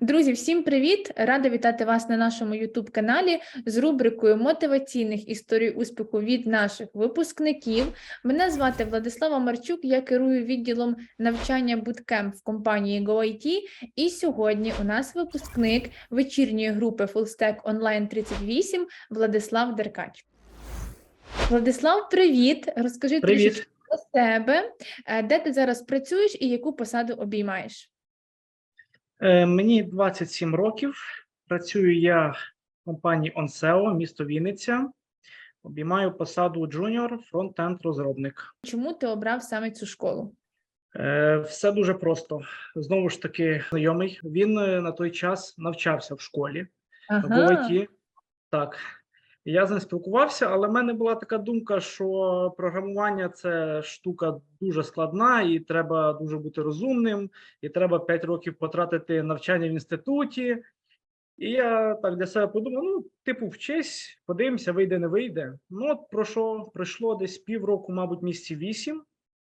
Друзі, всім привіт! Рада вітати вас на нашому youtube каналі з рубрикою мотиваційних історій успіху від наших випускників. Мене звати Владислава Марчук, я керую відділом навчання Bootcamp в компанії GoIT. І сьогодні у нас випускник вечірньої групи Fullstack Online 38 Владислав Деркач. Владислав, привіт! Розкажи трішечки про себе, е, де ти зараз працюєш і яку посаду обіймаєш. Е, Мені 27 років. Працюю я в компанії OnSEO, місто Вінниця. Обіймаю посаду джуніор фронт-енд розробник. Чому ти обрав саме цю школу? Е, Все дуже просто. Знову ж таки, знайомий. Він е, на той час навчався в школі в ОІТ. Так. Я з ним спілкувався, але в мене була така думка, що програмування це штука дуже складна, і треба дуже бути розумним, і треба 5 років потратити навчання в інституті. І я так для себе подумав: ну, типу, вчись, подивимося, вийде, не вийде. Ну, от пройшло, пройшло десь півроку, мабуть, місяці вісім.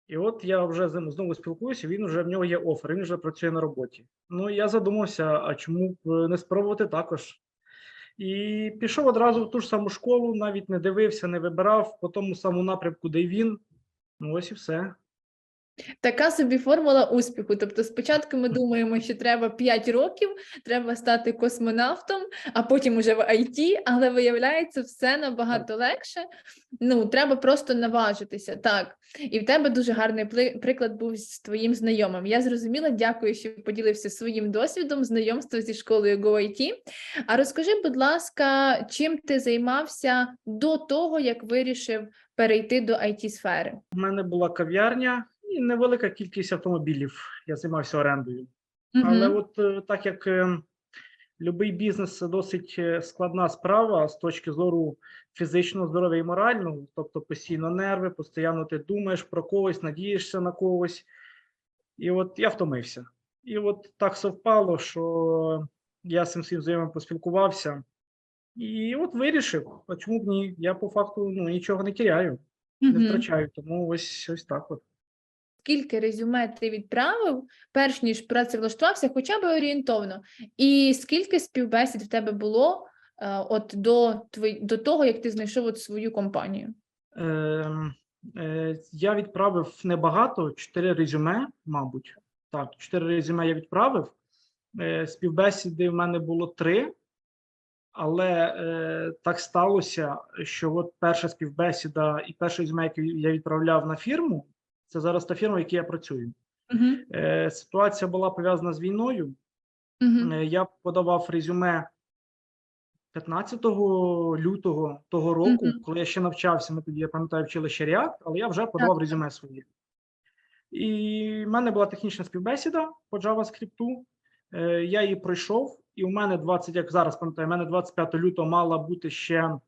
І от я вже з ним знову спілкуюся. Він вже в нього є офер, він вже працює на роботі. Ну я задумався, а чому б не спробувати також? І пішов одразу в ту ж саму школу, навіть не дивився, не вибирав по тому самому напрямку, де він. Ну ось і все. Така собі формула успіху. Тобто, спочатку ми думаємо, що треба 5 років, треба стати космонавтом, а потім уже в IT, але виявляється, все набагато легше. Ну, треба просто наважитися. Так. І в тебе дуже гарний приклад був з твоїм знайомим. Я зрозуміла, дякую, що поділився своїм досвідом знайомства зі школою GoIT. А розкажи, будь ласка, чим ти займався до того, як вирішив перейти до it сфери У мене була кав'ярня і невелика кількість автомобілів. Я займався орендою. Але от е, так як е, будь-який бізнес досить е, складна справа з точки зору фізичного здоров'я і морального, тобто постійно нерви, постійно ти думаєш про когось, надієшся на когось. І от я втомився. І от так совпало, що я з цим своїм знайомим поспілкувався. І от вирішив, а чому б ні? Я по факту ну, нічого не тіряю, не втрачаю. Тому ось ось так от. Скільки резюме ти відправив, перш ніж працевлаштувався, хоча б орієнтовно, і скільки співбесід в тебе було е, от до, до того, як ти знайшов от свою компанію? Ем, е, я відправив небагато, чотири резюме, мабуть. Так, чотири резюме я відправив. Е, співбесіди в мене було три, але е, так сталося, що от перша співбесіда і перше резюме, яке я відправляв на фірму, це зараз та фірма, в якій я працюю. Е, ситуація була пов'язана з війною. Е, Я подавав резюме 15 лютого того року, коли я ще навчався. Ми тоді, я пам'ятаю, вчили ще React, але я вже подавав резюме своє. І в мене була технічна співбесіда по JavaScript. Е, Я її пройшов, і у мене 20, як зараз пам'ятаю, у мене 25 лютого мала бути ще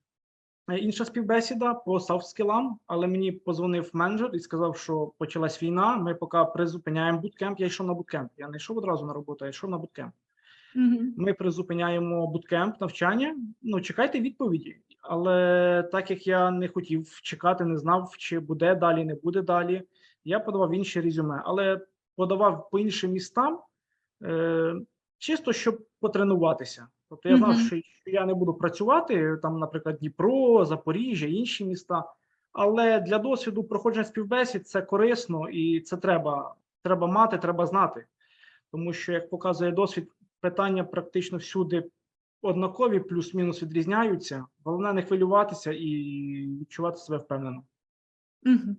інша співбесіда по soft скілам, але мені позвонив менеджер і сказав, що почалась війна. Ми поки призупиняємо буткемп. Я йшов на буткемп. Я не йшов одразу на роботу, я йшов на буткемп. Угу. Ми призупиняємо буткемп навчання. Ну, чекайте відповіді. Але так як я не хотів чекати, не знав, чи буде далі, не буде далі. Я подавав інші резюме, але подавав по іншим містам, е, чисто щоб потренуватися. Тобто я знав, що, я не буду працювати там, наприклад, Дніпро, Запоріжжя, інші міста. Але для досвіду проходження співбесід це корисно і це треба, треба мати, треба знати. Тому що, як показує досвід, питання практично всюди однакові, плюс-мінус відрізняються. Головне не хвилюватися і відчувати себе впевнено. Угу.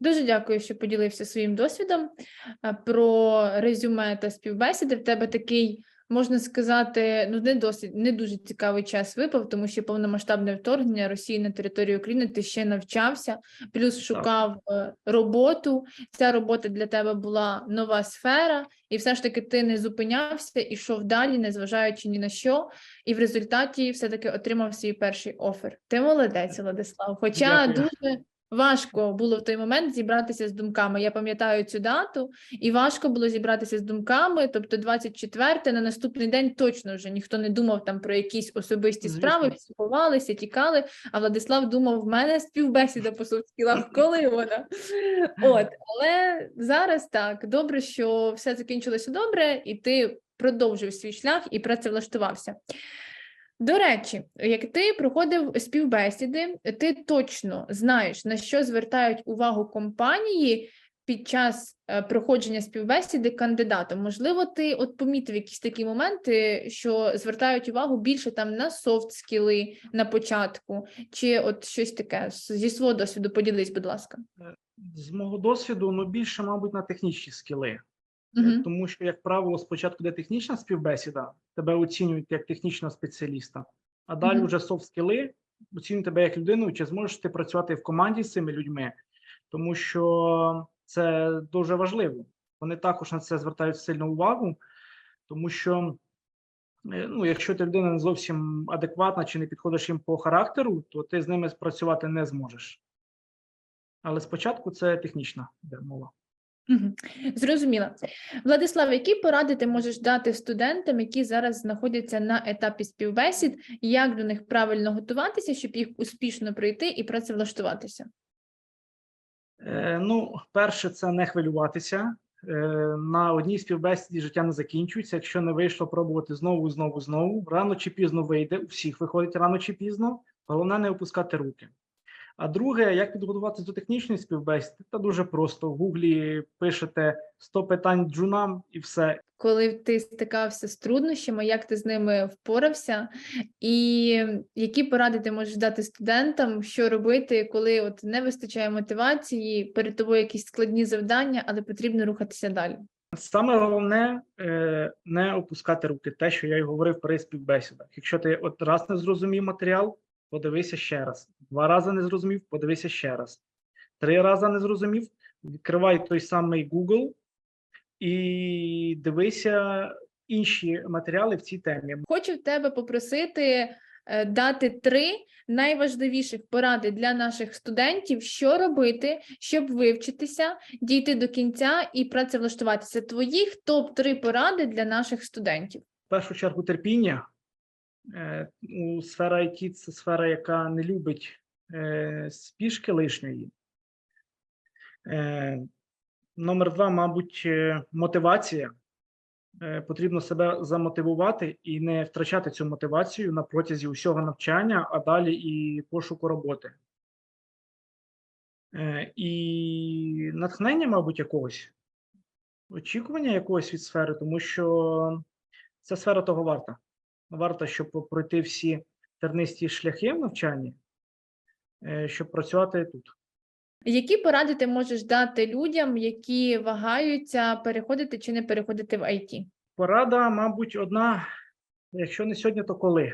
Дуже дякую, що поділився своїм досвідом про резюме та співбесіди. В тебе такий, можна сказати, ну не досить не дуже цікавий час випав, тому що повномасштабне вторгнення Росії на територію України ти ще навчався, плюс шукав е, роботу. Ця робота для тебе була нова сфера, і все ж таки ти не зупинявся, ішов далі, незважаючи ні на що, і в результаті все-таки отримав свій перший офер. Ти молодець, Владислав. Хоча Дякую. дуже важко було в той момент зібратися з думками. Я пам'ятаю цю дату, і важко було зібратися з думками. Тобто, 24 на наступний день точно вже ніхто не думав там про якісь особисті справи, всі ховалися, тікали. А Владислав думав, в мене співбесіда по соцскілах, коли вона? От, але зараз так добре, що все закінчилося добре, і ти продовжив свій шлях і працевлаштувався. До речі, як ти проходив співбесіди, ти точно знаєш, на що звертають увагу компанії під час е, проходження співбесіди кандидатом. Можливо, ти от помітив якісь такі моменти, що звертають увагу більше там на софт скіли на початку, чи от щось таке зі свого досвіду поділись, будь ласка. З мого досвіду, ну більше, мабуть, на технічні скіли. Е, Угу. Тому що, як правило, спочатку йде технічна співбесіда, тебе оцінюють як технічного спеціаліста, а далі Мгм. вже софт скіли оцінюють тебе як людину, чи зможеш ти працювати в команді з цими людьми, тому що це дуже важливо. Вони також на це звертають сильну увагу, тому що е, ну, якщо ти людина не зовсім адекватна чи не підходиш їм по характеру, то ти з ними працювати не зможеш. Але спочатку це технічна мова. Зрозуміла. Владислав, які поради ти можеш дати студентам, які зараз знаходяться на етапі співбесід, як до них правильно готуватися, щоб їх успішно пройти і працевлаштуватися? Е, ну, перше, це не хвилюватися. Е, на одній співбесіді життя не закінчується. Якщо не вийшло пробувати знову, знову, знову. Рано чи пізно вийде. У всіх виходить рано чи пізно. Головне не опускати руки. А друге, як підготуватися до технічної співбесіди, та дуже просто. В Гуглі пишете 100 питань джунам і все. Коли ти стикався з труднощами, як ти з ними впорався, і які поради ти можеш дати студентам, що робити, коли от не вистачає мотивації, перед тобою якісь складні завдання, але потрібно рухатися далі? Саме головне е, не опускати руки, те, що я й говорив при співбесідах. Якщо ти от раз не зрозумів матеріал, подивися ще раз. Два рази не зрозумів, подивися ще раз. Три рази не зрозумів, відкривай той самий Google і дивися інші матеріали в цій темі. Хочу в тебе попросити е, дати три найважливіших поради для наших студентів, що робити, щоб вивчитися, дійти до кінця і працевлаштуватися. Твоїх топ-3 поради для наших студентів. В першу чергу терпіння. Е, у сфера IT – це сфера, яка не любить е, спішки лишньої. Е, номер два, мабуть, мотивація. Потрібно себе замотивувати і не втрачати цю мотивацію на протязі усього навчання, а далі і пошуку роботи. І натхнення, мабуть, якогось, очікування якогось від сфери, тому що ця сфера того варта. Варта, щоб пройти всі тернисті шляхи в навчанні, е, щоб працювати тут. Які поради ти можеш дати людям, які вагаються переходити чи не переходити в IT? Порада, мабуть, одна: якщо не сьогодні, то коли?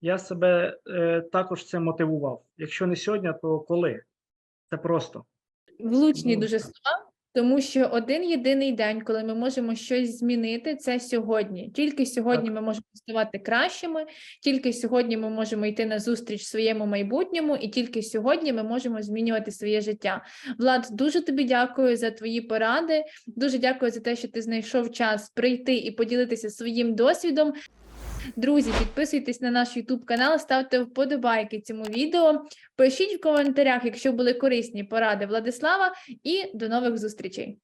Я себе е, також це мотивував. Якщо не сьогодні, то коли? Це просто. Влучні Ну, дуже слова, тому що один єдиний день, коли ми можемо щось змінити, це сьогодні. Тільки сьогодні ми можемо ставати кращими, тільки сьогодні ми можемо йти на зустріч своєму майбутньому, і тільки сьогодні ми можемо змінювати своє життя. Влад, дуже тобі дякую за твої поради. Дуже дякую за те, що ти знайшов час прийти і поділитися своїм досвідом. Друзі, підписуйтесь на наш YouTube канал, ставте вподобайки цьому відео. Пишіть в коментарях, якщо були корисні поради Владислава, і до нових зустрічей.